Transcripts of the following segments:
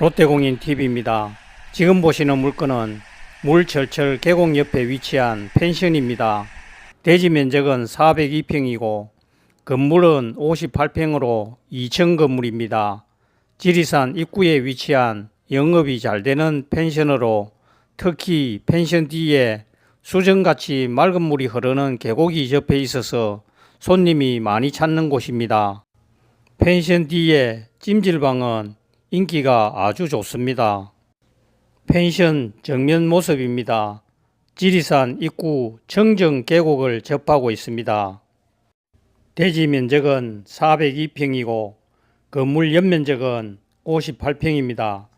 롯데공인TV입니다. 지금 보시는 물건은 물철철 계곡 옆에 위치한 펜션입니다. 대지 면적은 402평이고 건물은 58평으로 2층 건물입니다. 지리산 입구에 위치한 영업이 잘 되는 펜션으로 특히 펜션 뒤에 수정같이 맑은 물이 흐르는 계곡이 접해 있어서 손님이 많이 찾는 곳입니다. 펜션 뒤에 찜질방은 인기가 아주 좋습니다. 펜션 정면 모습입니다. 지리산 입구 청정 계곡을 접하고 있습니다. 대지 면적은 402평이고 건물 연면적은 58평입니다.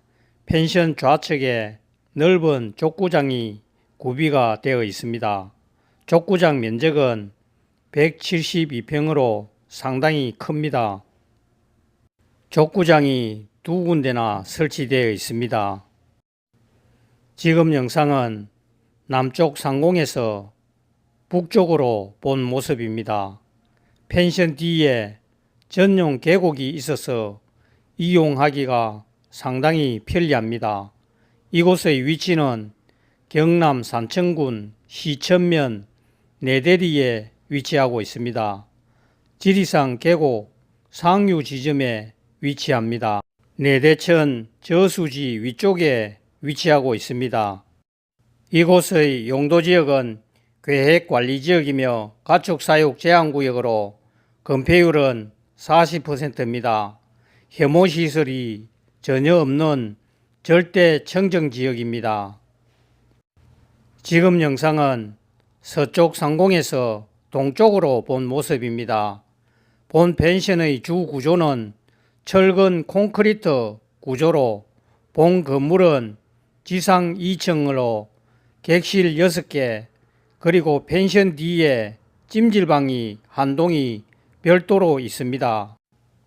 펜션 좌측에 넓은 족구장이 구비가 되어 있습니다. 족구장 면적은 172평으로 상당히 큽니다. 족구장이 두 군데나 설치되어 있습니다. 지금 영상은 남쪽 상공에서 북쪽으로 본 모습입니다. 펜션 뒤에 전용 계곡이 있어서 이용하기가 상당히 편리합니다. 이곳의 위치는 경남 산청군 시천면 내대리에 위치하고 있습니다. 지리산 계곡 상류 지점에 위치합니다. 내대천 저수지 위쪽에 위치하고 있습니다. 이곳의 용도지역은 계획관리지역이며 가축사육 제한구역으로 건폐율은 40%입니다. 혐오시설이 전혀 없는 절대 청정지역입니다. 지금 영상은 서쪽 상공에서 동쪽으로 본 모습입니다. 본 펜션의 주 구조는 철근 콘크리트 구조로 본 건물은 지상 2층으로 객실 6개 그리고 펜션 뒤에 찜질방이 한 동이 별도로 있습니다.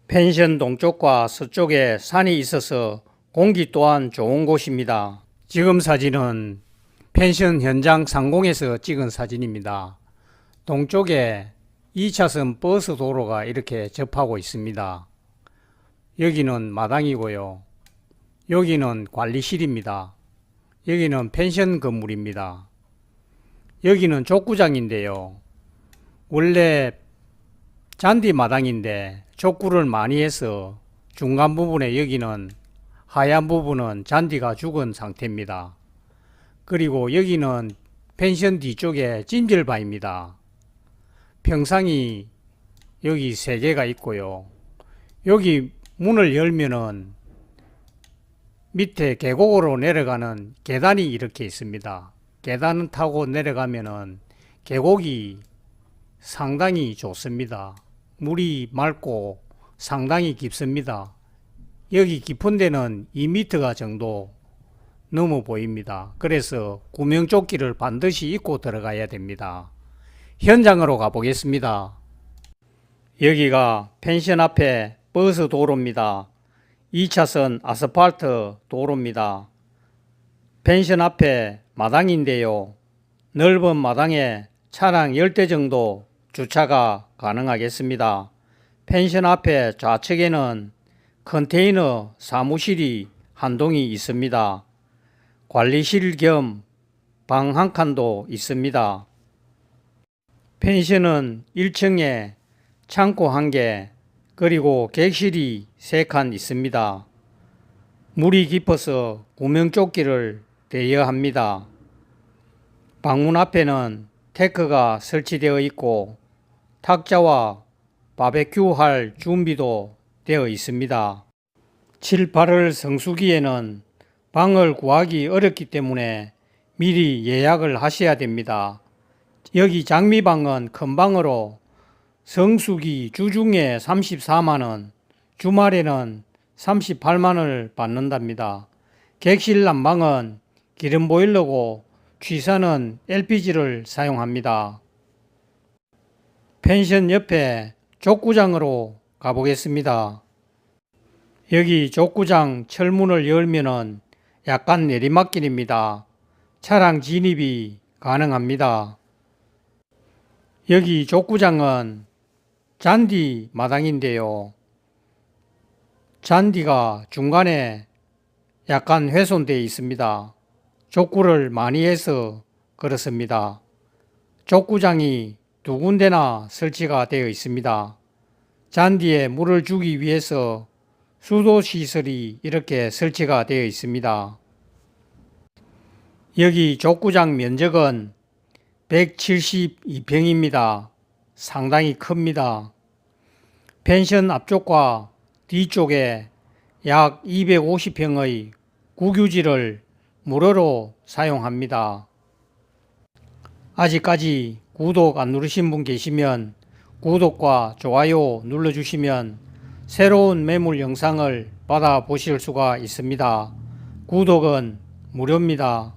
펜션 동쪽과 서쪽에 산이 있어서 공기 또한 좋은 곳입니다. 지금 사진은 펜션 현장 상공에서 찍은 사진입니다. 동쪽에 2차선 버스 도로가 이렇게 접하고 있습니다. 여기는 마당이고요. 여기는 관리실입니다. 여기는 펜션 건물입니다. 여기는 족구장인데요. 원래 잔디 마당인데 족구를 많이 해서 중간 부분에 여기는 하얀 부분은 잔디가 죽은 상태입니다. 그리고 여기는 펜션 뒤쪽에 찜질방입니다. 평상이 여기 세 개가 있고요. 여기 문을 열면은 밑에 계곡으로 내려가는 계단이 이렇게 있습니다. 계단을 타고 내려가면은 계곡이 상당히 좋습니다. 물이 맑고 상당히 깊습니다. 여기 깊은 데는 2m가 정도 넘어 보입니다. 그래서 구명조끼를 반드시 입고 들어가야 됩니다. 현장으로 가보겠습니다. 여기가 펜션 앞에 버스 도로입니다. 2차선 아스팔트 도로입니다. 펜션 앞에 마당인데요. 넓은 마당에 차량 10대 정도 주차가 가능하겠습니다. 펜션 앞에 좌측에는 컨테이너 사무실이 한 동이 있습니다. 관리실 겸 방 한 칸도 있습니다. 펜션은 1층에 창고 한 개, 그리고 객실이 세 칸 있습니다. 물이 깊어서 구명조끼를 대여합니다. 방문 앞에는 테크가 설치되어 있고 탁자와 바베큐 할 준비도 되어 있습니다. 7, 8월 성수기에는 방을 구하기 어렵기 때문에 미리 예약을 하셔야 됩니다. 여기 장미방은 큰 방으로 성수기 주중에 34만원, 주말에는 38만원을 받는답니다. 객실 난방은 기름 보일러고 취사는 LPG를 사용합니다. 펜션 옆에 족구장으로 가보겠습니다. 여기 족구장 철문을 열면은 약간 내리막길입니다. 차량 진입이 가능합니다. 여기 족구장은 잔디 마당인데요. 잔디가 중간에 약간 훼손되어 있습니다. 족구를 많이 해서 그렇습니다. 족구장이 두 군데나 설치가 되어 있습니다. 잔디에 물을 주기 위해서 수도 시설이 이렇게 설치가 되어 있습니다. 여기 족구장 면적은 172평입니다. 상당히 큽니다. 펜션 앞쪽과 뒤쪽에 약 250평의 국유지를 무료로 사용합니다. 아직까지 구독 안 누르신 분 계시면 구독과 좋아요 눌러주시면 새로운 매물 영상을 받아 보실 수가 있습니다. 구독은 무료입니다.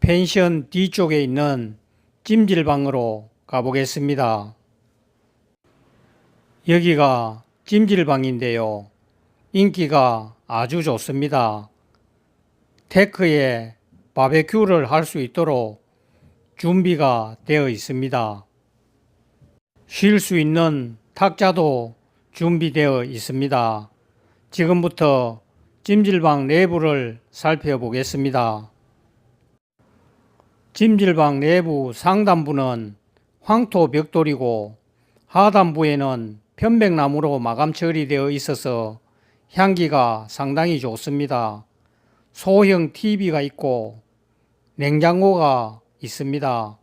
펜션 뒤쪽에 있는 찜질방으로 가보겠습니다. 여기가 찜질방인데요. 인기가 아주 좋습니다. 테크에 바베큐를 할 수 있도록 준비가 되어 있습니다. 쉴 수 있는 탁자도 준비되어 있습니다. 지금부터 찜질방 내부를 살펴보겠습니다. 찜질방 내부 상단부는 황토 벽돌이고 하단부에는 편백나무로 마감 처리되어 있어서 향기가 상당히 좋습니다. 소형 TV가 있고 냉장고가 있습니다.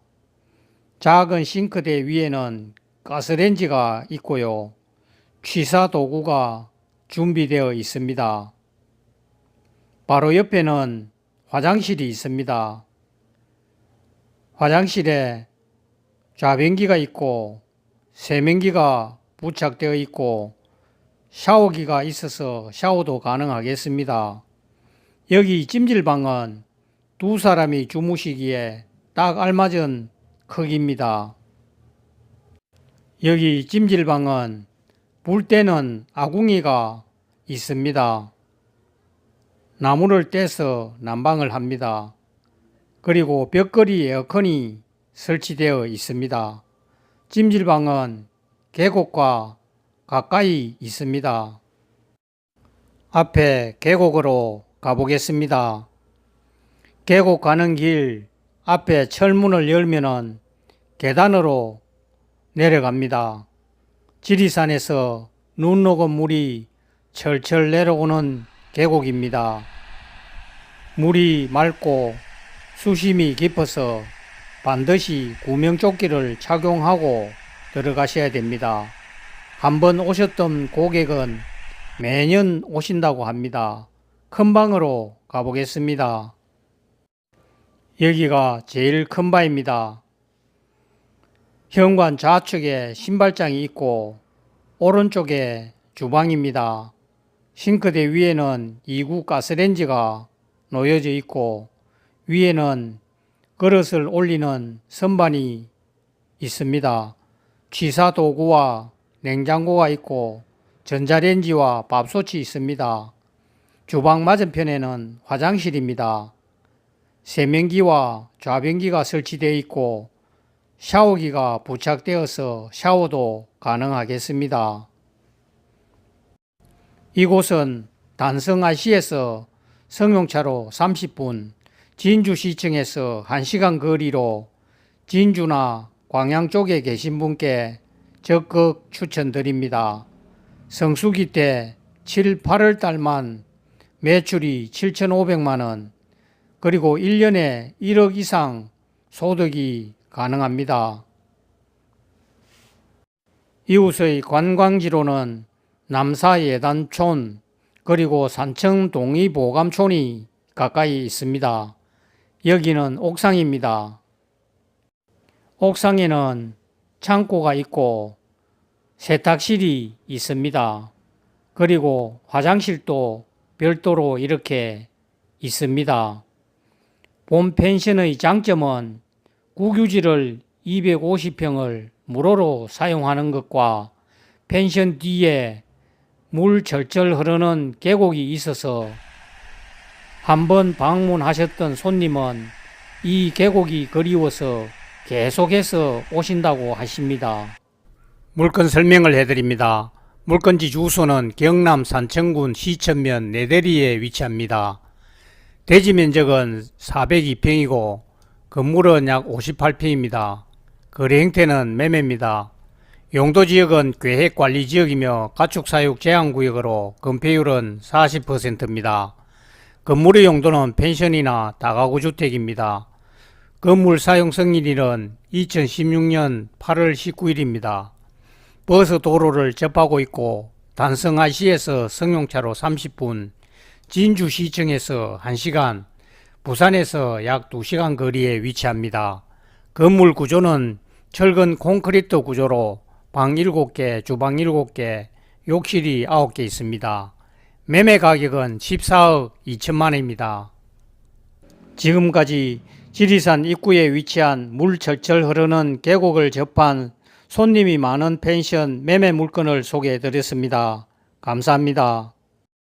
작은 싱크대 위에는 가스레인지가 있고요. 취사 도구가 준비되어 있습니다. 바로 옆에는 화장실이 있습니다. 화장실에 좌변기가 있고 세면기가 부착되어 있고 샤워기가 있어서 샤워도 가능하겠습니다. 여기 찜질방은 두 사람이 주무시기에 딱 알맞은 크기입니다. 여기 찜질방은 불 때는 아궁이가 있습니다. 나무를 떼서 난방을 합니다. 그리고 벽걸이 에어컨이 설치되어 있습니다. 찜질방은 계곡과 가까이 있습니다. 앞에 계곡으로 가보겠습니다. 계곡 가는 길 앞에 철문을 열면은 계단으로 내려갑니다. 지리산에서 눈 녹은 물이 철철 내려오는 계곡입니다. 물이 맑고 수심이 깊어서 반드시 구명조끼를 착용하고 들어가셔야 됩니다. 한번 오셨던 고객은 매년 오신다고 합니다. 큰 방으로 가보겠습니다. 여기가 제일 큰 바입니다. 현관 좌측에 신발장이 있고 오른쪽에 주방입니다. 싱크대 위에는 2구 가스레인지가 놓여져 있고 위에는 그릇을 올리는 선반이 있습니다. 취사 도구와 냉장고가 있고 전자레인지와 밥솥이 있습니다. 주방 맞은편에는 화장실입니다. 세면기와 좌변기가 설치되어 있고 샤워기가 부착되어서 샤워도 가능하겠습니다. 이곳은 단성아시에서 성용차로 30분, 진주시청에서 1시간 거리로 진주나 광양 쪽에 계신 분께 적극 추천드립니다. 성수기 때 7, 8월 달만 매출이 7,500만 원, 그리고 1년에 1억 이상 소득이 가능합니다. 이웃의 관광지로는 남사 예단촌 그리고 산청 동의보감촌이 가까이 있습니다. 여기는 옥상입니다. 옥상에는 창고가 있고 세탁실이 있습니다. 그리고 화장실도 별도로 이렇게 있습니다. 본 펜션의 장점은 국유지를 250평을 무료로 사용하는 것과 펜션 뒤에 물 절절 흐르는 계곡이 있어서 한번 방문하셨던 손님은 이 계곡이 그리워서 계속해서 오신다고 하십니다. 물건 설명을 해드립니다. 물건지 주소는 경남 산청군 시천면 내대리에 위치합니다. 대지 면적은 402평이고 건물은 약 58평입니다. 거래 형태는 매매입니다. 용도 지역은 계획 관리 지역이며 가축 사육 제한 구역으로 건폐율은 40%입니다. 건물의 용도는 펜션이나 다가구 주택입니다. 건물 사용 승인일은 2016년 8월 19일입니다. 버스 도로를 접하고 있고 단성 IC에서 승용차로 30분, 진주시청에서 1시간, 부산에서 약 2시간 거리에 위치합니다. 건물 구조는 철근 콘크리트 구조로 방 7개, 주방 7개, 욕실이 9개 있습니다. 매매 가격은 14억 2천만 원입니다. 지금까지 지리산 입구에 위치한 물 철철 흐르는 계곡을 접한 손님이 많은 펜션 매매 물건을 소개해 드렸습니다. 감사합니다.